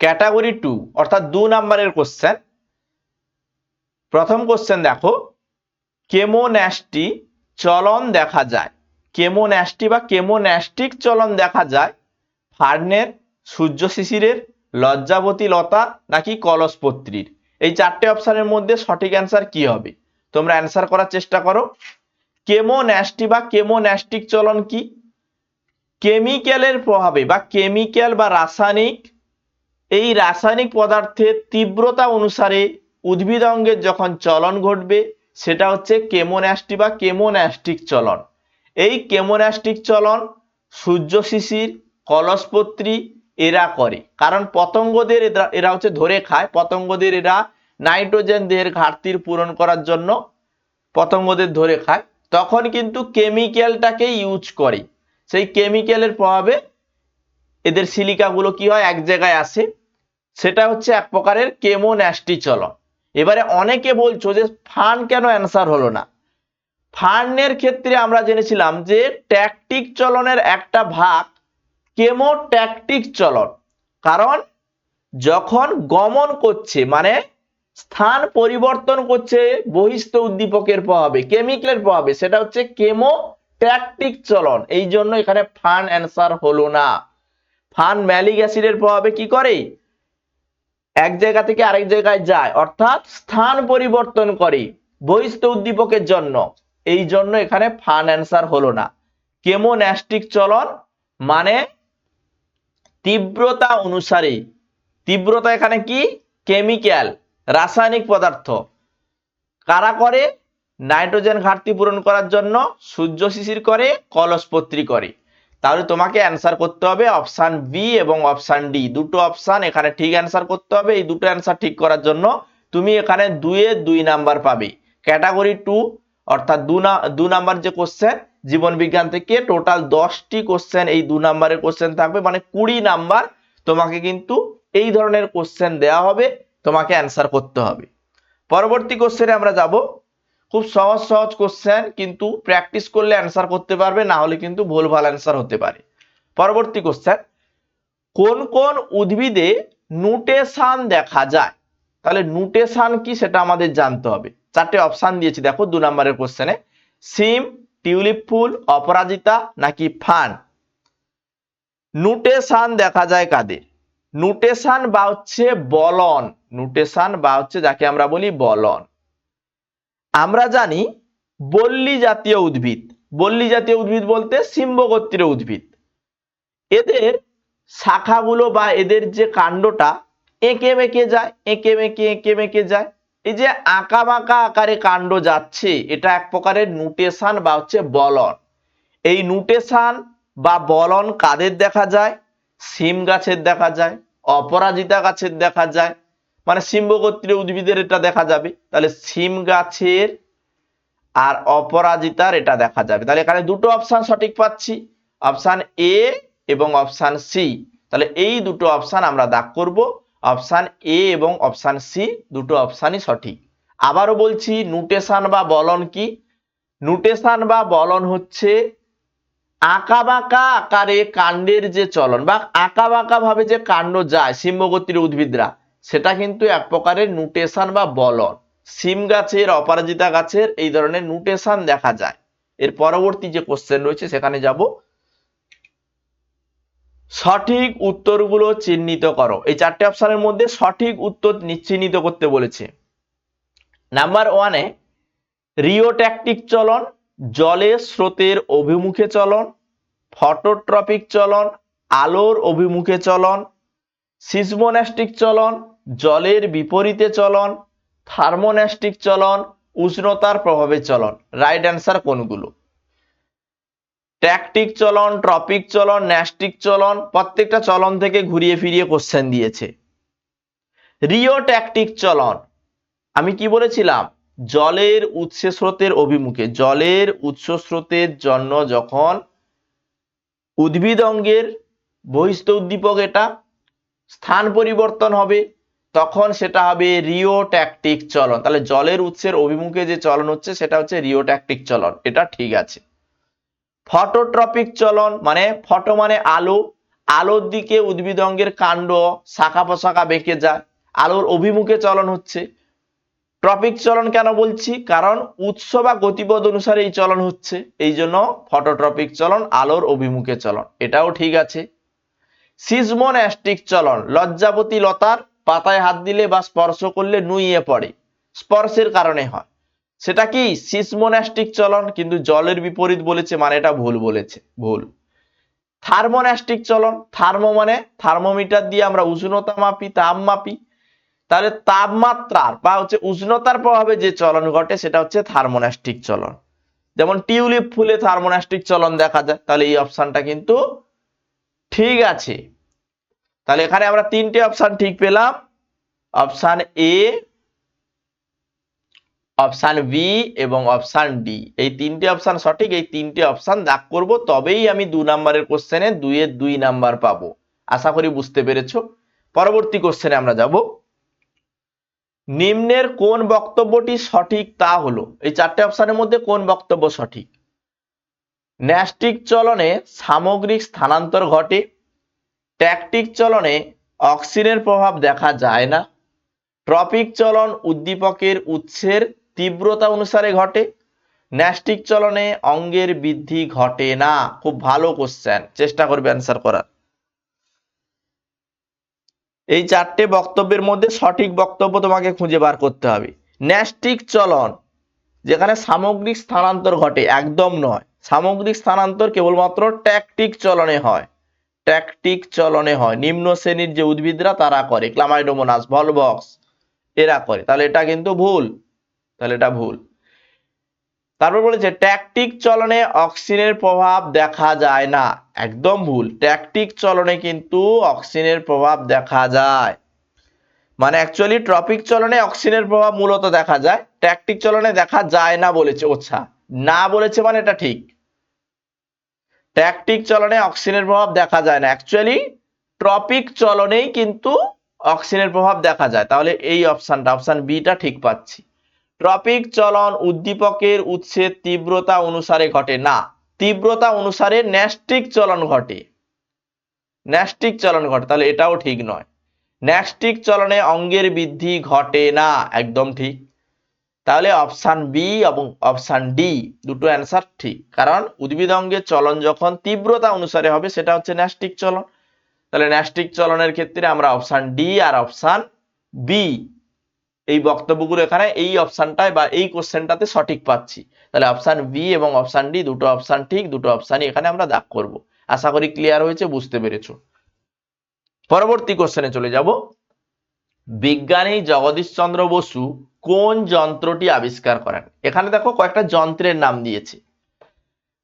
Category two, অর্থাৎ দু নাম্বারের কোশ্চেন প্রথম কোশ্চেন দেখো, কেমোন্যাস্টি চলন দেখা যায়। কেমোন্যাস্টি বা কেমোন্যাস্টিক চলন দেখা যায় ফার্নের সূর্য শিশিরের লজ্জাবতী লতা নাকি কলসপত্রীর? এই চারটে অপশানের মধ্যে সঠিক অ্যান্সার কি হবে? তোমরা অ্যান্সার করার চেষ্টা করো। কেমোন্যাস্টি বা কেমোন্যাস্টিক চলন কি? কেমিক্যালের প্রভাবে বা কেমিক্যাল বা রাসায়নিক এই রাসায়নিক পদার্থের তীব্রতা অনুসারে উদ্ভিদ অঙ্গের যখন চলন ঘটবে, সেটা হচ্ছে কেমোন্যাস্টি বা কেমোন্যাস্টিক চলন। এই কেমোন্যাস্টিক চলন সূর্য শিশির, কলসপত্রী, এরা করে। কারণ পতঙ্গদের এরা হচ্ছে ধরে খায়। পতঙ্গদের এরা নাইট্রোজেন দেহের ঘাটতির পূরণ করার জন্য পতঙ্গদের ধরে খায়। তখন কিন্তু কেমিক্যালটাকে ইউজ করে। সেই কেমিক্যালের প্রভাবে এদের সিলিকাগুলো কি হয়? এক জায়গায় আসে। সেটা হচ্ছে এক প্রকারের কেমোন্যাস্টি চলন। এবারে অনেকে বলছো যে ফান কেন অ্যান্সার হলো না? ফান্ডের ক্ষেত্রে আমরা জেনেছিলাম যে ট্যাকটিক চলনের একটা ভাগ কেমোট্যাকটিক চলন। কারণ যখন গমন করছে মানে স্থান পরিবর্তন করছে বহিস্থ উদ্দীপকের প্রভাবে কেমিক্যালের প্রভাবে, সেটা হচ্ছে কেমোট্যাকটিক চলন। এই জন্য এখানে ফান অ্যান্সার হলো না। ফান ম্যালিক অ্যাসিডের প্রভাবে কি করে? এক জায়গা থেকে আরেক জায়গায় যায়, অর্থাৎ স্থান পরিবর্তন করে বহিস্থ উদ্দীপকের জন্য। এই জন্য এখানে ফান অ্যান্সার হলো না। কেমোন্যাস্টিক চলন মানে তীব্রতা অনুসারে। তীব্রতা এখানে কি? কেমিক্যাল, রাসায়নিক পদার্থ। কারা করে? নাইট্রোজেন ঘাটতি পূরণ করার জন্য সূর্য শিশির করে কলসপত্রী করে। তাহলে তোমাকে অ্যান্সার করতে হবে অপশান বি এবং অপশান ডি দুটো অপশান এখানে ঠিক অ্যান্সার করতে হবে, এই দুটো অ্যান্সার ঠিক করার জন্য তুমি এখানে দুয়ে দুই নাম্বার পাবে। ক্যাটাগরি টু অর্থাৎ দু নাম্বার যে কোশ্চেন জীবন বিজ্ঞান থেকে টোটাল দশটি কোশ্চেন এই দু নাম্বারের কোশ্চেন থাকবে। মানে কুড়ি নাম্বার তোমাকে কিন্তু এই ধরনের কোশ্চেন দেওয়া হবে, তোমাকে অ্যান্সার করতে হবে। পরবর্তী কোশ্চেনে আমরা যাব। খুব সহজ সহজ কোশ্চেন কিন্তু প্র্যাকটিস করলে অ্যান্সার করতে পারবে, না হলে কিন্তু ভুলভাল অ্যান্সার হতে পারে। পরবর্তী কোশ্চেন কোন কোন উদ্ভিদে নুটেশন দেখা যায়? তাহলে নুটেশন কি সেটা আমাদের জানতে হবে। চারটে অপশান দিয়েছি, দেখো, দু নম্বরের কোশ্চেনে সিম, টিউলিপ ফুল, অপরাজিতা, নাকি ফান? নুটেশন দেখা যায় কাদের? নুটেশন বা হচ্ছে বলন। নুটেশন বা হচ্ছে যাকে আমরা বলি বলন। আমরা জানি বল্লী জাতীয় উদ্ভিদ। বল্লী জাতীয় উদ্ভিদ বলতে সিম্ব গোত্রীয় উদ্ভিদ। এদের শাখাগুলো বা এদের যে কাণ্ডটা এঁকে মেঁকে যায়, এঁকে মেঁকে এঁকে মেঁকে যায়। এই যে আঁকা বাঁকা আকারে কাণ্ড যাচ্ছে, এটা এক প্রকারের নুটেশন বা হচ্ছে বলন। এই নুটেশন বা বলন কাদের দেখা যায়? সিম গাছের দেখা যায়, অপরাজিতা গাছের দেখা যায় মানে সিম্বগোত্রীয় উদ্ভিদের এটা দেখা যাবে। তাহলে সিম গাছের আর অপরাজিতার এটা দেখা যাবে। তাহলে এখানে দুটো অপশান সঠিক পাচ্ছি। অপশান এ এবং অপশান সি তাহলে এই দুটো অপশান আমরা দাগ করব। অপশান এ এবং অপশান সি দুটো অপশানই সঠিক। আবারও বলছি নুটেশন বা বলন কি? নুটেশন বা বলন হচ্ছে আঁকা বাঁকা আকারে কাণ্ডের যে চলন বা আঁকা বাঁকা ভাবে যে কাণ্ড যায় সিম্বগতির উদ্ভিদরা সেটা কিন্তু এক প্রকারের নুটেশন বা বলন। সিম গাছের, অপরাজিতা গাছের এই ধরনের নুটেশন দেখা যায়। এর পরবর্তী যে কোশ্চেন রয়েছে, সেখানে যাব। সঠিক উত্তরগুলো চিহ্নিত করো। এই চারটে অপশনের মধ্যে সঠিক উত্তর চিহ্নিত করতে বলেছে। নাম্বার ওয়ানে রিওট্যাকটিক চলন, জলের স্রোতের অভিমুখে চলন ফটোট্রপিক চলন, আলোর অভিমুখে চলন সিসমোন্যাস্টিক চলন জলের বিপরীতে চলন, থার্মোন্যাস্টিক চলন, উষ্ণতার প্রভাবে চলন। রাইট অ্যান্সার কোনগুলো? ট্যাকটিক চলন ট্রপিক চলন ন্যাস্টিক চলন, প্রত্যেকটা চলন থেকে ঘুরিয়ে ফিরিয়ে কোশ্চেন দিয়েছে। রিও ট্যাকটিক চলন। আমি কি বলেছিলাম? জলের উৎস স্রোতের অভিমুখে, জলের উৎস স্রোতের জন্য যখন উদ্ভিদ অঙ্গের বহিস্থ উদ্দীপক এটা, স্থান পরিবর্তন হবে তখন সেটা হবে রিও ট্যাকটিক চলন। তাহলে জলের উৎসের অভিমুখে যে চলন হচ্ছে, সেটা হচ্ছে রিও ট্যাকটিক চলন। এটা ঠিক আছে। ফটোট্রপিক চলন মানে ফটো মানে আলো। আলোর দিকে উদ্ভিদ অঙ্গের কাণ্ড শাখা প্রশাখা বেঁকে যায়। আলোর অভিমুখে চলন হচ্ছে। ট্রপিক চলন কেন বলছি? কারণ উৎস বা গতিপথ অনুসারে এই চলন হচ্ছে। এই জন্য ফটোট্রপিক চলন, আলোর অভিমুখে চলন। এটাও ঠিক আছে। সিজমোন্যাস্টিক চলন, লজ্জাবতী লতার পাতায় হাত দিলে বা স্পর্শ করলে নুইয়ে পড়ে। স্পর্শের কারণে হয়। সেটা কি? সিসমোন্যাস্টিক চলন, কিন্তু জলের বিপরীত বলেছে মানে এটা ভুল বলেছে, ভুল। থার্মোন্যাস্টিক চলন, থার্মো মানে থার্মোমিটার দিয়ে আমরা উষ্ণতা মাপি, তাপ মাপি। তাহলে তাপমাত্রার বা হচ্ছে উষ্ণতার প্রভাবে যে চলন ঘটে সেটা হচ্ছে থার্মোন্যাস্টিক চলন। যেমন টিউলিপ ফুলে থার্মোনাস্টিক চলন দেখা যায়, তাহলে এই অপশনটা কিন্তু ঠিক আছে। তাহলে এখানে আমরা তিনটে অপশান ঠিক পেলাম। অপশান এ অপশান বি এবং অপশান ডি এই তিনটে অপশান সঠিক, এই তিনটে অপশান দাগ করব, তবেই আমি দু নম্বরের কোশ্চেনে দুইয়ের দুই নাম্বার পাবো। আশা করি বুঝতে পেরেছ? পরবর্তী কোশ্চেনে আমরা যাব। নিম্নের কোন বক্তব্যটি সঠিক তা হলো। এই চারটে অপশানের মধ্যে কোন বক্তব্য সঠিক? ন্যাস্টিক চলনে সামগ্রিক স্থানান্তর ঘটে। ট্যাকটিক চলনে অক্সিজেনের প্রভাব দেখা যায় না। ট্রপিক চলন উদ্দীপকের উৎসের তীব্রতা অনুসারে ঘটে। ন্যাস্টিক চলনে অঙ্গের বৃদ্ধি ঘটে না। খুব ভালো কোশ্চেন চেষ্টা করবে অ্যান্সার করার। এই চারটে বক্তব্যের মধ্যে সঠিক বক্তব্য তোমাকে খুঁজে বার করতে হবে। ন্যাস্টিক চলন, যেখানে সামগ্রিক স্থানান্তর ঘটে, একদম নয়। সামগ্রিক স্থানান্তর কেবলমাত্র ট্যাকটিক চলনে হয়। ট্যাকটিক চলনে হয়। নিম্ন শ্রেণির যে উদ্ভিদরা তারা করে। ক্লামাইডোমোনাস ভলবক্স এরা করে। তাহলে এটা কিন্তু ভুল। তাহলে এটা ভুল। তারপর বলেছে ট্যাকটিক চলনে অক্সিজেনের প্রভাব দেখা যায় না। একদম ভুল। ট্যাকটিক চলনে কিন্তু অক্সিজেনের প্রভাব দেখা যায়। মানে অ্যাকচুয়ালি ট্রপিক চলনে অক্সিজেনের প্রভাব মূলত দেখা যায়। ট্যাকটিক চলনে দেখা যায় না বলেছে ওচ্ছা না বলেছে মানে এটা ঠিক। ট্যাকটিক চলনে অক্সিজেনের প্রভাব দেখা যায় না। অ্যাকচুয়ালি ট্রপিক চলনেই কিন্তু অক্সিজেনের প্রভাব দেখা যায়। তাহলে এই অপশনটা অপশন বিটা ঠিক পাচ্ছি। ট্রপিক চলন উদ্দীপকের উৎসের তীব্রতা অনুসারে ঘটে। না, তীব্রতা অনুসারে ন্যাস্টিক চলন ঘটে। ন্যাস্টিক চলন ঘটে, তাহলে এটাও ঠিক নয়। ন্যাস্টিক চলনে অঙ্গের বৃদ্ধি ঘটে না। একদম ঠিক। তাহলে অপশান বি এবং অপশান ডি দুটো অ্যান্সার ঠিক। কারণ উদ্ভিদ অঙ্গের চলন যখন তীব্রতা অনুসারে হবে, সেটা হচ্ছে ন্যাস্টিক চলন। তাহলে ন্যাস্টিক চলনের ক্ষেত্রে আমরা অপশান ডি আর অপশান বি এই বক্তব্যগুলো এখানে এই অপশানটায় বা এই কোশ্চেনটাতে সঠিক পাচ্ছি। তাহলে অপশান বি এবং অপশান ডি, দুটো অপশান ঠিক, দুটো অপশানই এখানে আমরা দাগ করব। আশা করি ক্লিয়ার হয়েছে, বুঝতে পেরেছ। পরবর্তী কোশ্চেনে চলে যাব। বিজ্ঞানী জগদীশচন্দ্র বসু কোন যন্ত্রটি আবিষ্কার করেন? এখানে দেখো কয়েকটা যন্ত্রের নাম দিয়েছে।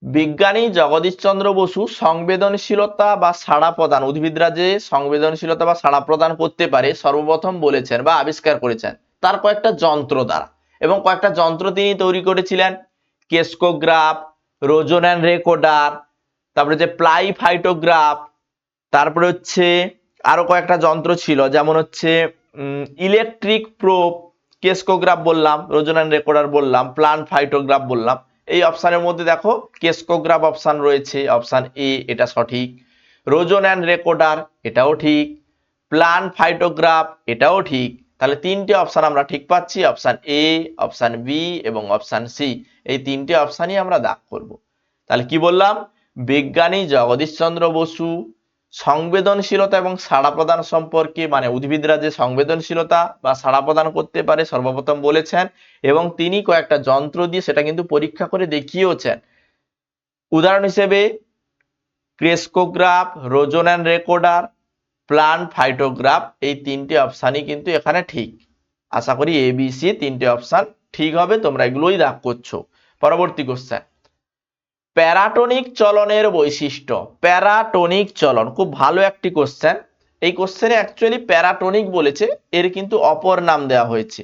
বিজ্ঞানী জগদীশচন্দ্র বসু সংবেদনশীলতা বা সাড়া প্রদান, উদ্ভিদরা যে সংবেদনশীলতা বা সাড়া প্রদান করতে পারে, সর্বপ্রথম বলেছেন বা আবিষ্কার করেছেন, তার কয়েকটা যন্ত্র দ্বারা। এবং কয়েকটা যন্ত্র তিনি তৈরি করেছিলেন, কেস্কোগ্রাফ অ্যান্ড রেকর্ডার, তারপরে যে প্লাই ফাইটোগ্রাফ, তারপরে হচ্ছে আরও কয়েকটা যন্ত্র ছিল, যেমন হচ্ছে ইলেকট্রিক প্রোপ কেস্কোগ্রাফ বললাম রোজোনান রেকর্ডার বললাম, প্লান্ট ফাইটোগ্রাফ বললাম। এই অপশানের মধ্যে দেখো, কেসকোগ্রাফ অপশান রয়েছে, অপশান এ, এটা সঠিক। রোজোন্যান রেকর্ডার, এটাও ঠিক। প্লান্ট ফাইটোগ্রাফ, এটাও ঠিক। তাহলে তিনটে অপশান আমরা ঠিক পাচ্ছি, অপশান এ, অপশান বি এবং অপশান সি। এই তিনটে অপশানই আমরা দাগ করব। তাহলে কি বললাম? বিজ্ঞানী জগদীশচন্দ্র বসু সংবেদনশীলতা এবং সাড়া প্রদান সম্পর্কে মানে উদ্ভিদরা যে সংবেদনশীলতা বা সাড়া প্রদান করতে পারে, সর্বপ্রথম বলেছেন, এবং তিনি কয়েকটা যন্ত্র দিয়ে সেটা কিন্তু পরীক্ষা করে দেখিয়েওছেন উদাহরণ হিসেবে, crescograph, resonant recorder plant phytograph, এই তিনটে অপশানই কিন্তু এখানে ঠিক। আশা করি এবিসি তিনটে অপশান ঠিক হবে, তোমরা এগুলোই দাগ করছ। পরবর্তী কোশ্চেন প্যারাটনিক চলনের বৈশিষ্ট্য। প্যারাটনিক চলন, খুব ভালো একটি কোশ্চেন এই কোশ্চেনে অ্যাকচুয়ালি প্যারাটনিক বলেছে, এর কিন্তু অপর নাম দেওয়া হয়েছে।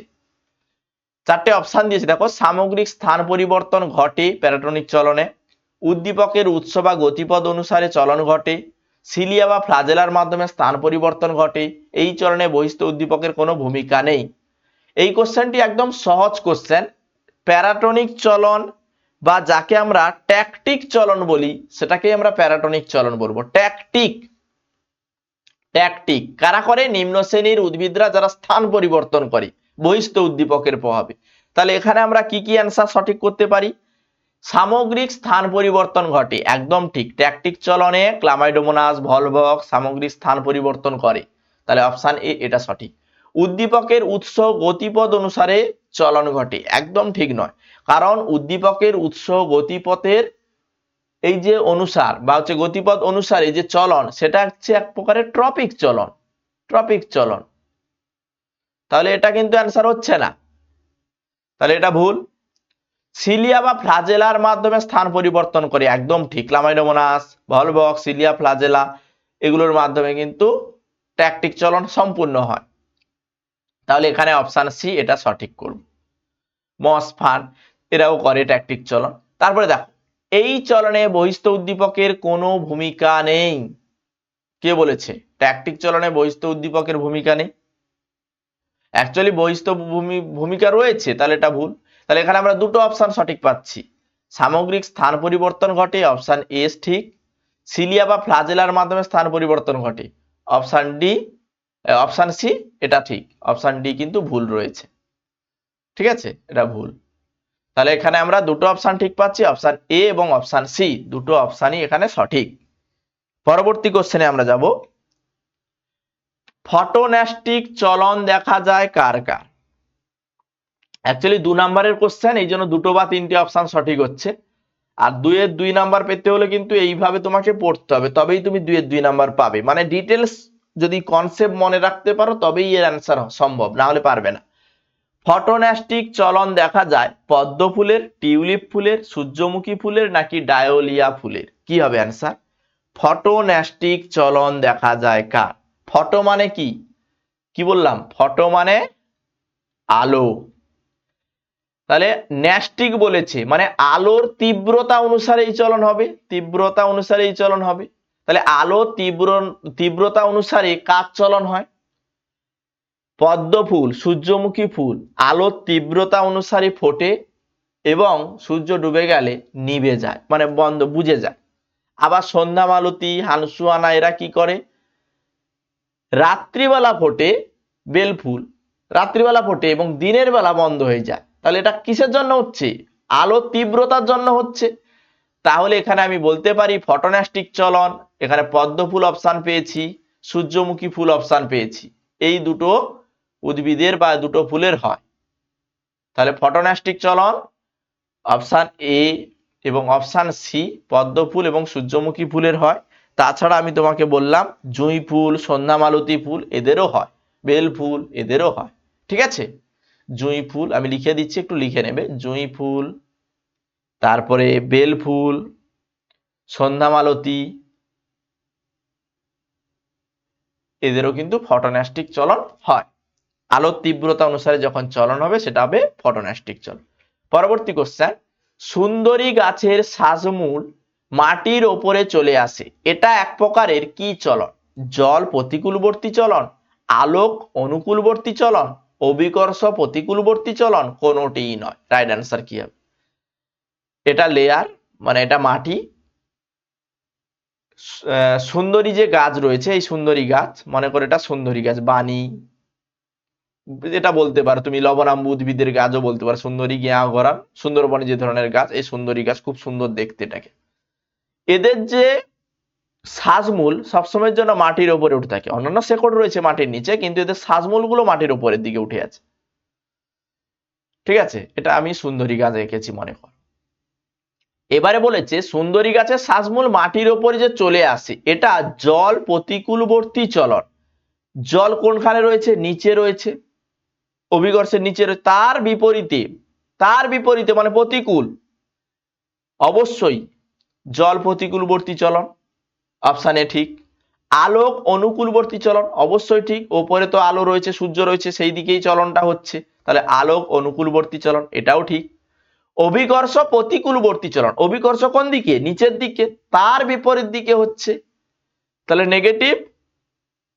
চারটে অপশান দিয়েছে। দেখো, সামগ্রিক স্থান পরিবর্তন ঘটে প্যারাটনিক চলনে, উদ্দীপকের উৎস বা গতিপথ অনুসারে চলন ঘটে, সিলিয়া বা ফ্লাজেলার মাধ্যমে স্থান পরিবর্তন ঘটে, এই চলনে বহিস্থ উদ্দীপকের কোনো ভূমিকা নেই। এই কোশ্চেনটি একদম সহজ কোশ্চেন প্যারাটনিক চলন বা যাকে আমরা ট্যাকটিক চলন বলি সেটাকে আমরা প্যারাটনিক চলন বলব। ট্যাকটিক ট্যাকটিক কারা করে? নিম্ন শ্রেণির উদ্ভিদরা যারা স্থান পরিবর্তন করে, বহিস্থ উদ্দীপকের প্রভাবে। তাহলে এখানে আমরা কি কি অ্যান্সার সঠিক করতে পারি? সামগ্রিক স্থান পরিবর্তন ঘটে, একদম ঠিক। ট্যাকটিক চলনে ক্লামাইডোমোনাস, ভলভক সামগ্রিক স্থান পরিবর্তন করে। তাহলে অপশান এ এটা সঠিক। উদ্দীপকের উৎস গতিপথ অনুসারে চলন ঘটে। একদম ঠিক নয়। কারণ উদ্দীপকের উৎস গতিপথের এই যে অনুসার বা হচ্ছে গতিপথ অনুসারে যে চলন, সেটা হচ্ছে এক প্রকারের ট্রপিক চলন ট্রপিক চলন। তাহলে এটা কিন্তু অ্যান্সার হচ্ছে না। তাহলে এটা ভুল। সিলিয়া বা ফ্লাজেলার মাধ্যমে স্থান পরিবর্তন করে, একদম ঠিক। লামাইডোমোনাস ভলবক সিলিয়া, ফ্লাজেলা, এগুলোর মাধ্যমে কিন্তু ট্যাকটিক চলন সম্পূর্ণ হয়। তাহলে এখানে অপশান সি এটা সঠিক করব মস, ফান, এরাও করে ট্যাকটিক চলন। তারপরে দেখো, এই চলনে বহিস্থ উদ্দীপকের কোনো ভূমিকা নেই। কে বলেছে? ট্যাকটিক চলনে বহিস্থ উদ্দীপকের ভূমিকা নেই। অ্যাকচুয়ালি বহিস্থ ভূমি, ভূমিকা রয়েছে, তাহলে এটা ভুল। তাহলে এখানে আমরা দুটো অপশান সঠিক পাচ্ছি। সামগ্রিক স্থান পরিবর্তন ঘটে অপশান এস ঠিক। সিলিয়া বা ফ্লাজেলার মাধ্যমে স্থান পরিবর্তন ঘটে অপশান ডি অপশন সি এটা ঠিক। অপশন ডি কিন্তু ভুল রয়েছে। ঠিক আছে? এটা ভুল। তাহলে এখানে আমরা দুটো অপশন ঠিক পাচ্ছি অপশন এ এবং অপশন সি দুটো অপশনই এখানে সঠিক। পরবর্তী কোশ্চেনে আমরা যাব। ফটোন্যাস্টিক চলন দেখা যায় কার কার? অ্যাকচুয়ালি দু নাম্বারের কোশ্চেন এই জন্য দুটো বা তিনটি অপশন সঠিক হচ্ছে। আর দুইয়ের দুই নাম্বার পেতে হলে কিন্তু এইভাবে তোমাকে পড়তে হবে, তবেই তুমি দুইয়ের দুই নাম্বার পাবে। মানে ডিটেলস যদি কনসেপ্ট মনে রাখতে পারো, তবেই এর অ্যান্সার সম্ভব, না হলে পারবে না। ফটোন্যাস্টিক চলন দেখা যায়, পদ্ম ফুলের, টিউলিপ ফুলের, সূর্যমুখী ফুলের, নাকি ডায়োলিয়া ফুলের? কি হবে অ্যান্সার ফটোন্যাস্টিক চলন দেখা যায় কার? ফটো মানে কি? কি বললাম? ফটো মানে আলো। তাহলে ন্যাস্টিক বলেছে মানে আলোর তীব্রতা অনুসারে এই চলন হবে, তীব্রতা অনুসারে এই চলন হবে। তাহলে আলো তীব্র, তীব্রতা অনুসারে কার চলন হয়? পদ্ম ফুল সূর্যমুখী ফুল। আলোর তীব্রতা অনুসারে ফোটে এবং সূর্য ডুবে গেলে নিভে যায় মানে বন্ধ, বুঝে যায়। আবার সন্ধ্যা মালতী হানসুয়ানা এরা কি করে? রাত্রিবেলা ফোটে বেলফুল। রাত্রিবেলা ফোটে এবং দিনের বেলা বন্ধ হয়ে যায়। তাহলে এটা কিসের জন্য হচ্ছে? আলো তীব্রতার জন্য হচ্ছে। তাহলে এখানে আমি বলতে পারি ফটোন্যাস্টিক চলন, এখানে পদ্ম ফুল অপশান পেয়েছি, সূর্যমুখী ফুল অপশান পেয়েছি। এই দুটো উদ্ভিদের বা দুটো ফুলের হয়। তাহলে ফটোন্যাস্টিক চলন অপশান এ এবং অপশান সি পদ্ম ফুল এবং সূর্যমুখী ফুলের হয়। তাছাড়া আমি তোমাকে বললাম, জুঁই ফুল, সন্ধ্যা মালতী ফুল এদেরও হয়, বেল ফুল এদেরও হয়। ঠিক আছে? জুঁই ফুল, আমি লিখে দিচ্ছি, একটু লিখে নেবে। জুঁই ফুল তারপরে বেল ফুল সন্ধ্যা মালতী, এদেরও কিন্তু ফটোন্যাস্টিক চলন হয়। আলোর তীব্রতা অনুসারে যখন চলন হবে, সেটা হবে ফটোন্যাস্টিক চলন। পরবর্তী কোশ্চেন সুন্দরী গাছের শ্বাসমূল মাটির ওপরে চলে আসে। এটা এক প্রকারের কি চলন? জল প্রতিকূলবর্তী চলন, আলোক অনুকূলবর্তী চলন অবিকর্ষ প্রতিকূলবর্তী চলন, কোনোটিই নয়। রাইট অ্যান্সার কি হবে? এটা লেয়ার মানে এটা মাটি। সুন্দরী যে গাছ রয়েছে, এই সুন্দরী গাছ, মনে করো এটা সুন্দরী গাছ, বাণী। যেটা বলতে পারো, তুমি লবণাম্বু উদ্ভিদের গাছও বলতে পারো, সুন্দরী গিয়া গরান, সুন্দরবনে যে ধরনের গাছ, এই সুন্দরী গাছ খুব সুন্দর দেখতে এটাকে এদের যে শ্বাসমূল সবসময়ের জন্য মাটির ওপরে উঠে থাকে। অন্যান্য শেকড় রয়েছে মাটির নিচে, কিন্তু এদের শ্বাসমূলগুলো মাটির উপরের দিকে উঠে আছে। ঠিক আছে? এটা আমি সুন্দরী গাছ এঁকেছি মনে কর। এবারে বলেছে, সুন্দরী গাছের শ্বাসমূল মাটির ওপরে যে চলে আসে, এটা জল প্রতিকূলবর্তী চলন। জল কোনখানে রয়েছে? নিচে রয়েছে। অভিকর্ষের নিচে রয়েছে তার বিপরীতে তার বিপরীতে মানে প্রতিকূল। অবশ্যই, জল প্রতিকূলবর্তী চলন। অপশান ঠিক। আলোক অনুকূলবর্তী চলন, অবশ্যই ঠিক। ওপরে তো আলো রয়েছে, সূর্য রয়েছে, সেই দিকেই চলনটা হচ্ছে। তাহলে আলোক অনুকূলবর্তী চলন, এটাও ঠিক। অভিকর্ষ প্রতিকূলবর্তী চলন। অভিকর্ষ কোন দিকে? নিচের দিকে। তার বিপরীত দিকে হচ্ছে। তাহলে নেগেটিভ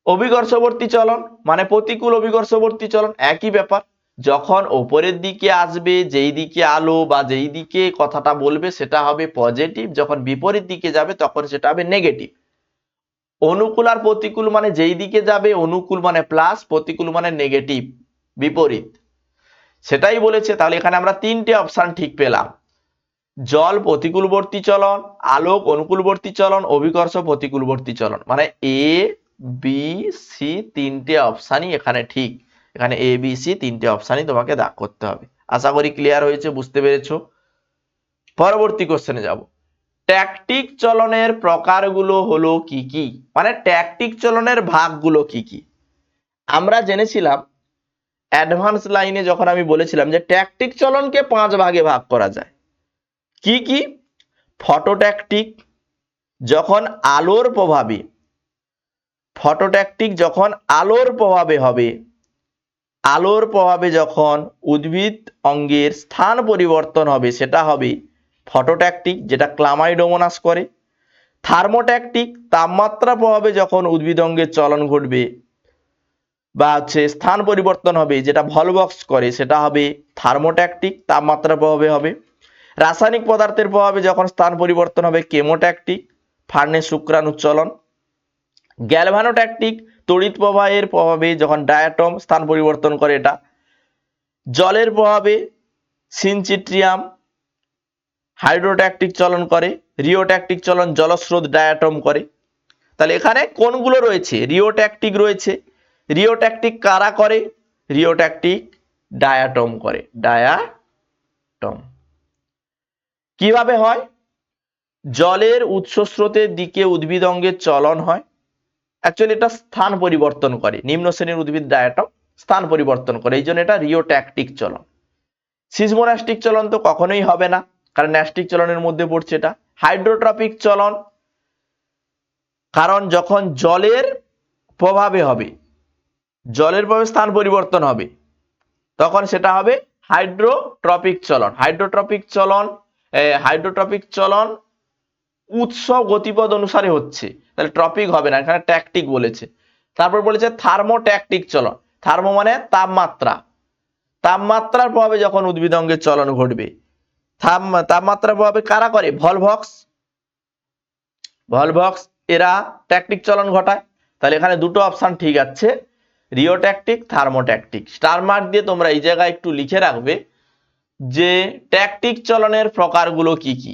অভিকর্ষবর্তী চলন মানে প্রতিকূল অভিকর্ষবর্তী চলন, একই ব্যাপার। যখন ওপরের দিকে আসবে, যেই দিকে আলো বা যেই দিকে কথাটা বলবে, সেটা হবে পজিটিভ যখন বিপরীত দিকে যাবে, তখন সেটা হবে নেগেটিভ অনুকূল আর প্রতিকূল মানে যেই দিকে যাবে, অনুকূল মানে প্লাস প্রতিকূল মানে নেগেটিভ বিপরীত। সেটাই বলেছে, তাহলে এখানে আমরা তিনটে অপশান ঠিক পেলাম। জল প্রতিকূলবর্তী চলন, আলোক অনুকূলবর্তী চলন, অভিকর্ষ প্রতিকূলবর্তী চলন। মানে এ বি সি তিনটে অপশানই এখানে ঠিক। এখানে এ বি সি তিনটে অপশানই তোমাকে দাগ করতে হবে। আশা করি ক্লিয়ার হয়েছে, বুঝতে পেরেছ? পরবর্তী কোশ্চেনে যাব। ট্যাকটিক চলনের প্রকারগুলো হলো কি কি? মানে ট্যাকটিক চলনের ভাগগুলো কি কি? আমরা জেনেছিলাম অ্যাডভান্স লাইনে যখন আমি বলেছিলাম যে ট্যাকটিক চলনকে পাঁচ ভাগে ভাগ করা যায়, কি কি? ফটোট্যাকটিক যখন আলোর প্রভাবে ফটোট্যাকটিক যখন আলোর প্রভাবে হবে, আলোর প্রভাবে যখন উদ্ভিদ অঙ্গের স্থান পরিবর্তন হবে, সেটা হবে ফটোট্যাকটিক যেটা ক্লামাইডোমোনাস করে। থার্মোট্যাকটিক তাপমাত্রা প্রভাবে যখন উদ্ভিদ অঙ্গের চলন ঘটবে বা হচ্ছে স্থান পরিবর্তন হবে, যেটা ভলবক্স করে, সেটা হবে থার্মোট্যাকটিক তাপমাত্রা প্রভাবে হবে। রাসায়নিক পদার্থের প্রভাবে যখন স্থান পরিবর্তন হবে কেমোট্যাকটিক ফার্নে শুক্রাণু চলন। গ্যালভানোট্যাকটিক তড়িৎ প্রবাহের প্রভাবে যখন ডায়াটম স্থান পরিবর্তন করে, এটা জলের প্রভাবে সিনচিট্রিয়াম হাইড্রোট্যাকটিক চলন করে রিওট্যাকটিক চলন জলস্রোত ডায়াটম করে। তাহলে এখানে কোনগুলো রয়েছে? রিওট্যাকটিক রয়েছে। রিওট্যাকটিক কারা করে? রিওট্যাকটিক ডায়াটম করে। ডায়াটম কীভাবে হয়? জলের উৎস স্রোতের দিকে উদ্ভিদ অঙ্গের চলন হয়। অ্যাকচুয়ালি এটা স্থান পরিবর্তন করে। নিম্ন শ্রেণির উদ্ভিদ ডায়াটম স্থান পরিবর্তন করে। এই জন্য এটা রিওট্যাকটিক চলন। সিজমোনাস্টিক চলন তো কখনোই হবে না। কারণ ন্যাস্টিক চলনের মধ্যে পড়ছে এটা। হাইড্রোট্রপিক চলন। কারণ যখন জলের প্রভাবে হবে জলের প্রভাবে স্থান পরিবর্তন হবে। তখন সেটা হবে হাইড্রোট্রপিক চলন। হাইড্রোট্রপিক চলন হাইড্রোট্রপিক চলন উৎস গতিপথ অনুসারে হচ্ছে। তাহলে ট্রপিক হবে না, এখানে ট্যাকটিক বলেছে। তারপর বলেছে থার্মোট্যাকটিক চলন। থার্মো মানে তাপমাত্রা। তাপমাত্রার প্রভাবে যখন উদ্ভিদ অঙ্গের চলন ঘটবে তাপমাত্রার প্রভাবে কারা করে? ভলভক্স। ভলভক্স, এরা ট্যাকটিক চলন ঘটায়। তাহলে এখানে দুটো অপশন ঠিক আছে। রিওট্যাকটিক থার্মোট্যাকটিক স্টার মার্ক দিয়ে তোমরা এই জায়গায় একটু লিখে রাখবে যে ট্যাকটিক চলনের প্রকারগুলো কি কি?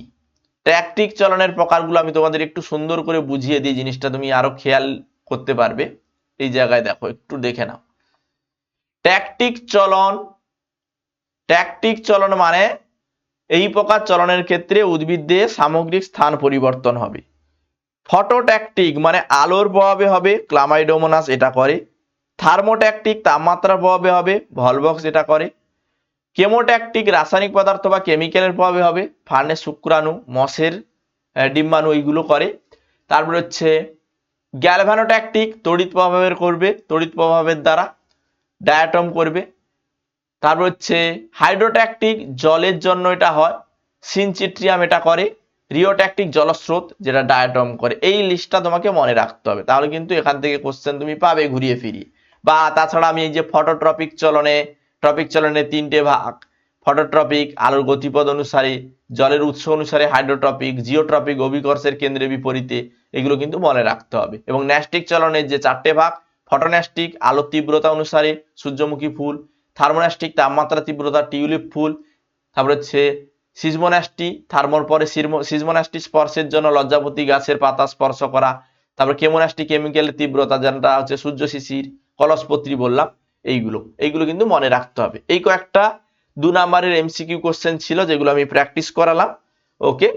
ট্যাকটিক চলনের প্রকারগুলো আমি তোমাদের একটু সুন্দর করে বুঝিয়ে দিই, জিনিসটা তুমি আরও খেয়াল করতে পারবে। এই জায়গায় দেখো, একটু দেখে নাও। ট্যাকটিক চলন ট্যাকটিক চলন মানে এই প্রকার চলনের ক্ষেত্রে উদ্ভিদদের সামগ্রিক স্থান পরিবর্তন হবে। ফটোট্যাকটিক মানে আলোর প্রভাবে হবে, ক্লামাইডোমোনাস এটা করে। থার্মোট্যাকটিক তাপমাত্রার প্রভাবে হবে ভলবক্স এটা করে। কেমোট্যাকটিক রাসায়নিক পদার্থ বা কেমিক্যালের প্রভাবে হবে ফার্নে শুক্রাণু মশের ডিম্বাণু এইগুলো করে। তারপর হচ্ছে গ্যালভানোট্যাকটিক তড়িৎ প্রভাবের করবে, তড়িৎ প্রভাবের দ্বারা ডায়াটম করবে। তারপর হচ্ছে হাইড্রোট্যাকটিক জলের জন্য এটা হয়, সিনচিট্রিয়াম এটা করে, রিওট্যাকটিক জলস্রোত যেটা ডায়াটম করে। এই লিস্টটা তোমাকে মনে রাখতে হবে, তাহলে কিন্তু এখান থেকে কোশ্চেন তুমি পাবে ঘুরিয়ে ফিরিয়ে। বা তাছাড়া আমি এই যে ফটোট্রপিক চলনে ট্রপিক চলনে তিনটে ভাগ। ফটোট্রপিক আলোর গতিপথ অনুসারে, জলের উৎস অনুসারে হাইড্রোট্রপিক জিওট্রপিক অভিকর্ষের কেন্দ্রে বিপরীতে এগুলো কিন্তু মনে রাখতে হবে। এবং ন্যাস্টিক চলনের যে চারটে ভাগ ফটোন্যাস্টিক আলোর তীব্রতা অনুসারে সূর্যমুখী ফুল থার্মোন্যাস্টিক তাপমাত্রা তীব্রতা, টিউলিপ ফুল, তারপর হচ্ছে সিজমোন্যাস্টি থার্মোর পরে সিজমোন্যাস্টি স্পর্শের জন্য লজ্জাপতি গাছের পাতা স্পর্শ করা, তারপর কেমোন্যাস্টি কেমিক্যালের তীব্রতা, যেটা হচ্ছে সূর্য শিশির কলসপত্রী বললাম, এইগুলো। এইগুলো কিন্তু মনে রাখতে হবে। এই কয়েকটা দু নাম্বারের এমসিকিউ কোশ্চেন ছিল, যেগুলো আমি প্র্যাকটিস করালাম। ওকে